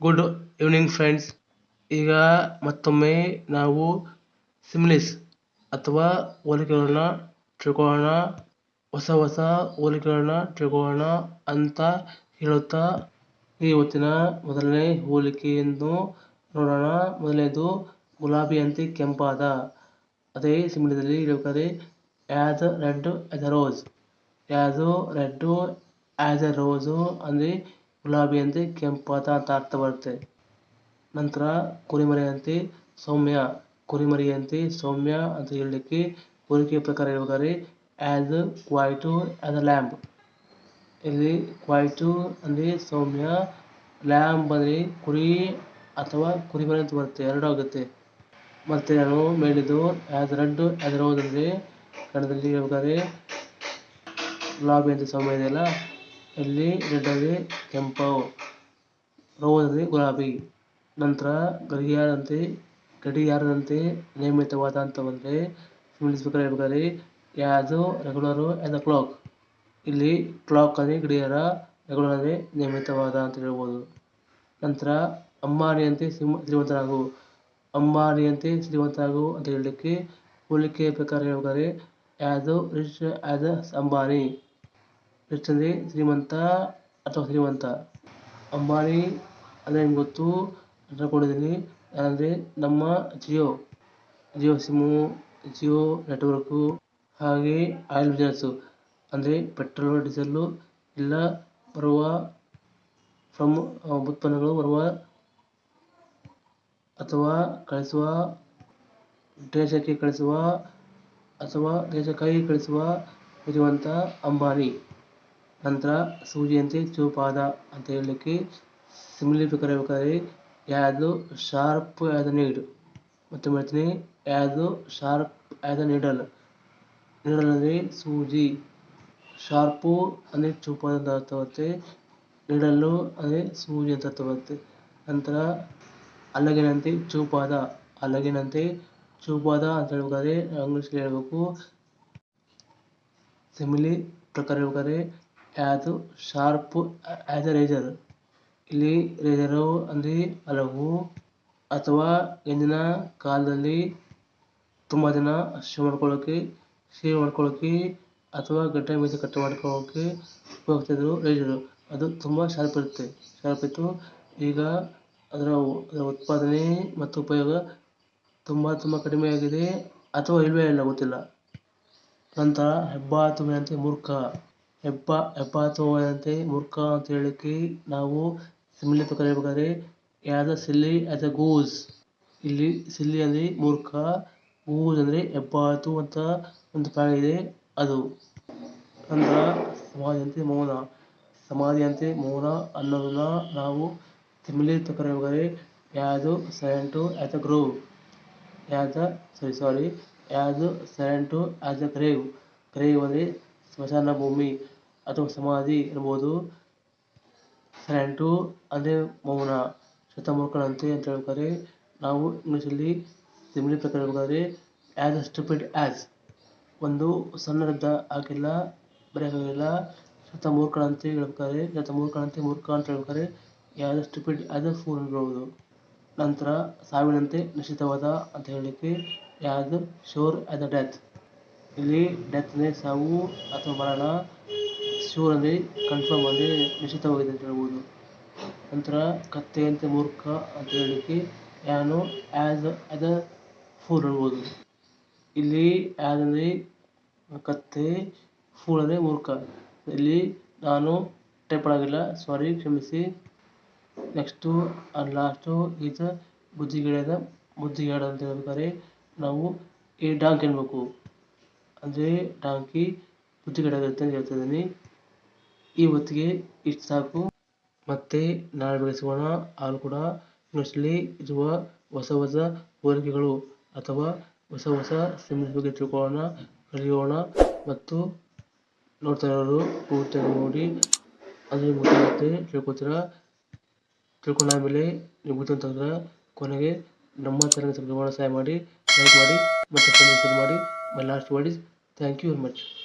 Good evening friends ಈಗ ಮತ್ತೊಮ್ಮೆ ನಾವು ಸಿಮ್ಲಿಸ್ ಅಥವಾ ಹೋಲಿಕೆಗಳನ್ನ ತಿಳ್ಕೊಳ್ಳೋಣ. ಹೊಸ ಹೊಸ ಹೋಲಿಕೆಗಳನ್ನ ತಿಳ್ಕೊಳ್ಳೋಣ ಅಂತ ಹೇಳುತ್ತಾ ಇವತ್ತಿನ ಮೊದಲನೇ ಹೋಲಿಕೆಯನ್ನು ನೋಡೋಣ. ಮೊದಲನೇದು ಗುಲಾಬಿಯಂತೆ ಕೆಂಪಾದ. ಅದೇ ಸಿಮ್ಲಿದಲ್ಲಿ ಇರಬೇಕಾದ್ರೆ as red as rose as red as a rose ಅಂದರೆ ಗುಲಾಬಿಯಂತೆ ಕೆಂಪಾದ ಅಂತ ಅರ್ಥ ಬರುತ್ತೆ. ನಂತರ ಕುರಿಮರಿಯಂತೆ ಸೌಮ್ಯ ಕುರಿಮರಿಯಂತೆ ಸೌಮ್ಯ ಅಂತ ಹೇಳಲಿಕ್ಕೆ ಹೋಲಿಕೆಯ ಪ್ರಕಾರ ಹೇಳ್ಬೇಕಾದ್ರೆ as quiet as a lamb ಇಲ್ಲಿ ಕ್ವಾಯ್ಟು ಅಂದರೆ ಸೌಮ್ಯ ಲ್ಯಾಂಬ್ ಅಂದರೆ ಕುರಿ ಅಥವಾ ಕುರಿಮರಿ ಅಂತ ಬರುತ್ತೆ, ಎರಡು ಆಗುತ್ತೆ. ಮತ್ತು ನಾನು ಮೇಲಿದ್ದು ಆ್ಯಸ್ ರೆಡ್ ಆ್ಯಸ್ ರೋಸ್ ಅಂದರೆ ಕನ್ನಡದಲ್ಲಿ ಹೇಳ್ಬೇಕಾದ್ರೆ ಗುಲಾಬಿ ಅಂತ ಸೌಮ್ಯ ಇದೆಯಲ್ಲ ಅಂದರೆ ಕೆಂಪು ರೋಸ್ ಅಂದರೆ ಗುಲಾಬಿ. ನಂತರ ಗಡಿಯಾರದಂತೆ ಗಡಿಯಾರದಂತೆ ನಿಯಮಿತವಾದ ಅಂತ ಬಂದರೆ ಇಂಗ್ಲೀಷ್ ಹೇಳ್ಬೇಕಾದ್ರೆ ಯಾವುದು ರೆಗ್ಯುಲರು ಆ್ಯಸ್ ಅ ಕ್ಲಾಕ್? ಇಲ್ಲಿ ಕ್ಲಾಕ್ ಅಂದರೆ ಗಡಿಯಾರ ರೆಗ್ಯುಲರ್ ಅಂದರೆ ನಿಯಮಿತವಾದ ಅಂತ ಹೇಳ್ಬೋದು. ನಂತರ ಅಂಬಾರಿಯಂತೆ ಸಿಮ್ ಶ್ರೀಮಂತರಾಗು ಅಂಬಾರಿಯಂತೆ ಶ್ರೀಮಂತರಾಗು ಅಂತ ಹೇಳಲಿಕ್ಕೆ ಹೋಲಿಕೆ ಪ್ರಕಾರ ಹೇಳ್ಬೇಕಾದ್ರೆ ಯಾವುದು rich as a Ambani rich ಶ್ರೀಮಂತ ಅಥವಾ ಶ್ರೀಮಂತ? ಅಂಬಾನಿ ಅಂದರೆ ನಿಮ್ಗೆ ಗೊತ್ತು. ಕೊಟ್ಟಿದ್ದೀನಿ ಅಂದರೆ ನಮ್ಮ ಜಿಯೋ ಜಿಯೋ ಸಿಮ್ಮು, ಜಿಯೋ ನೆಟ್ವರ್ಕು, ಹಾಗೆ ಆಯಿಲ್ ಬಿಸ್ನೆಸ್ಸು ಅಂದರೆ ಪೆಟ್ರೋಲು, ಡೀಸೆಲ್ಲು ಎಲ್ಲ ಬರುವ ಫ್ರಮ್ ಉತ್ಪನ್ನಗಳು ಬರುವ ಅಥವಾ ಕಳಿಸುವ, ದೇಶಕ್ಕೆ ಕಳಿಸುವ ಅಥವಾ ದೇಶಕ್ಕಾಗಿ ಕಳಿಸುವ ಇರುವಂಥ ಅಂಬಾನಿ ನಂತರ ಸೂಜಿಯಂತೆ ಚೂಪಾದ ಅಂತ ಹೇಳಲಿಕ್ಕೆ ಸಿಮಿಲಿ ಪ್ರಕಾರ ಹೇಳ್ಬೇಕಾದ್ರೆ ಯಾವುದು ಶಾರ್ಪ್ ಆ್ಯಸ್ ಅ ನೀಡ್ ಮತ್ತೆ ಮಾಡ್ತೀನಿ ಯಾವುದು sharp as a needle needle ಅಂದರೆ ಸೂಜಿ ಶಾರ್ಪು ಅಂದರೆ ಚೂಪಾದ ಅಂತ ಅರ್ಥ ಬರುತ್ತೆ ನೀಡಲ್ಲು ಅಂದರೆ ಸೂಜಿ ಅಂತ ಅರ್ಥ ಬರುತ್ತೆ ನಂತರ ಹಲಗಿನಂತೆ ಚೂಪಾದ ಹಲಗಿನಂತೆ ಚೂಪಾದ ಅಂತ ಹೇಳ್ಬೇಕಾದ್ರೆ ಇಂಗ್ಲೀಷಲ್ಲಿ ಹೇಳಬೇಕು ಸಿಮಿಲಿ ಪ್ರಕಾರ ಹೇಳ್ಬೇಕಾದ್ರೆ ಆ್ಯಸ್ ಶಾರ್ಪ್ ಎ ರೇಜರ್ ಇಲ್ಲಿ ರೇಜರು ಅಂದರೆ ಹಲವು ಅಥವಾ ಇಂದಿನ ಕಾಲದಲ್ಲಿ ತುಂಬ ಜನ ಶೇವ್ ಮಾಡ್ಕೊಳ್ಳೋಕೆ ಶೇವ್ ಮಾಡ್ಕೊಳ್ಳೋಕೆ ಅಥವಾ ಗಡ್ಡ ಮೀಸೆ ಕಟ್ ಮಾಡ್ಕೊಳ್ಳೋಕೆ ಉಪಯೋಗಿಸ್ತಿದ್ರು ರೇಜರು ಅದು ತುಂಬ ಶಾರ್ಪ್ ಇರುತ್ತೆ. ಶಾರ್ಪ್ ಇತ್ತು. ಈಗ ಅದರ ಅದರ ಉತ್ಪಾದನೆ ಮತ್ತು ಉಪಯೋಗ ತುಂಬ ತುಂಬ ಕಡಿಮೆಯಾಗಿದೆ ಅಥವಾ ಇಲ್ಲವೇ ಇಲ್ಲ ಗೊತ್ತಿಲ್ಲ. ನಂತರ ಅಂತ ಮೂರ್ಖ. ಹೆಬ್ಬ ಅಂತೆ, ಮೂರ್ಖ ಅಂತ ಹೇಳಕ್ಕೆ ನಾವು ಸಿಮಿಲಿ ಪ್ರಕಾರ ಹೇಳ್ಬೇಕಾದ್ರೆ as a silly as a goose ಇಲ್ಲಿ ಸಿಲ್ಲಿ ಅಂದರೆ ಮೂರ್ಖ ಗೂಸ್ ಅಂದರೆ ಹೆಬ್ಬಾತು ಅಂತ ಒಂದು ಪ್ರಾಣಿ ಇದೆ, ಅದು. ನಂತರ ಸಮಾಧಿಯಂತೆ ಮೌನ. ಸಮಾಧಿಯಂತೆ ಮೌನ ಅನ್ನೋದನ್ನ ನಾವು ಸಿಮಿಲಿ ಪ್ರಕಾರ ಹೇಳ್ಬೇಕಾದ್ರೆ ಯಾವುದು silent as a grove a sorry sorry ಯಾವುದು silent as a grave grave ಅಂದರೆ ಸ್ಮಶಾನ ಭೂಮಿ ಅಥವಾ ಸಮಾಧಿ ಇರ್ಬೋದು ಸೈಲೆಂಟು ಅದೇ ಮೌನ, ಶತಮೂರ್ಖನಂತೆ ಅಂತ ಹೇಳ್ತಾರೆ ನಾವು ಇಂಗ್ಲೀಷಲ್ಲಿ ಸಿಮಿಲಿ ಪ್ರಕಾರ ಹೇಳ್ಬೇಕಾದ್ರೆ ಆ್ಯಸ್ ಅ ಸ್ಟುಪಿಡ್ ಆ್ಯಸ್ ಒಂದು ಸಣ್ಣ ರದ್ದ ಹಾಕಿಲ್ಲ, ಬರೆಯೋಕ್ಕಾಗಿಲ್ಲ, ಶತಮೂರ್ಖನಂತೆ ಹೇಳ್ಬೇಕಾದ್ರೆ, ಶತಮೂರ್ಖನಂತೆ ಮೂರ್ಖ ಅಂತ ಹೇಳ್ಬೇಕಾದ್ರೆ ಯಾವ್ದು ಸ್ಟುಪಿಡ್ ಅ ಫೂಲ್ ಇರಬಹುದು ನಂತರ ಸಾವಿನಂತೆ ನಿಶ್ಚಿತವಾದ ಅಂತ ಹೇಳಲಿಕ್ಕೆ ಯಾವ್ದು ಶೋರ್ ಆ್ಯಸ್ ಅ ಡೆತ್ ಇಲ್ಲಿ ಡೆತ್ ಅಂದರೆ ಸಾವು ಅಥವಾ ಮರಣ, ಶೂರ್ ಅಂದರೆ ಕನ್ಫರ್ಮ್ ಅಂದರೆ ನಿಶ್ಚಿತವಾಗಿದೆ ಅಂತ ಹೇಳ್ಬೋದು. ನಂತರ ಕತ್ತೆಯಂತೆ ಮೂರ್ಖ ಅಂತ ಹೇಳಲಿಕ್ಕೆ ಯಾನು ಆ್ಯಸ್ ಆ್ಯಸ್ ಅ ಫೂಲ್ ಹೇಳ್ಬೋದು ಇಲ್ಲಿ ಆ್ಯಸ್ ಅಂದರೆ ಕತ್ತೆ ಫೂಲ್ ಅಂದರೆ ಮೂರ್ಖ. ಇಲ್ಲಿ ನಾನು ಟೈಪ್ ಆಗಿಲ್ಲ ಸಾರಿ ಕ್ಷಮಿಸಿ. ನೆಕ್ಸ್ಟು ಆ್ಯಂಡ್ ಲಾಸ್ಟು ಈಸ್ ಬುದ್ಧಿಗಿಡದ ಬುದ್ಧಿಗೇಡ ಅಂತ ಹೇಳ್ಬೇಕಾದ್ರೆ ನಾವು ಈ ಡಾಂಕ್ ಅನ್ಬೇಕು ಅಂದರೆ ಟಾಂಕಿ ಬುದ್ಧಿಗಿಡಾಗಿರುತ್ತೆ ಅಂತ ಹೇಳ್ತಾ ಇದ್ದೀನಿ ಈ ಹೊತ್ತಿಗೆ ಇಷ್ಟು ಸಾಕು. ಮತ್ತೆ ನಾಳೆ ಬೆಳೆಸೋಣ ಹಾಲು ಕೂಡ ಇಂಗ್ಲೀಷಲ್ಲಿ ಇರುವ ಹೊಸ ಹೊಸ ಹೋಲಿಕೆಗಳು ಅಥವಾ ಹೊಸ ಹೊಸ ಸಿಮ್ಸ್ ಬಗ್ಗೆ ತಿಳ್ಕೊಳ್ಳೋಣ, ಕಲಿಯೋಣ ಮತ್ತು ನೋಡ್ತಾ ಇರೋರು ಪೂರ್ತಿ ನೋಡಿ. ಅದೇ ಗೊತ್ತಾಗುತ್ತೆ ತಿಳ್ಕೊತೀರಾ? ತಿಳ್ಕೊಂಡಾದ್ಮೇಲೆ ನೀವು ಗೊತ್ತಂತಂದ್ರೆ ಕೊನೆಗೆ ನಮ್ಮ ಚಾನಲ್ ಸಬ್ಸ್ಕ್ರೈಬ್ ಸಹಾಯ ಮಾಡಿ, ಲೈಕ್ ಮಾಡಿ, ಮತ್ತು ಶೇರ್ ಮಾಡಿ. my last word is thank you very much.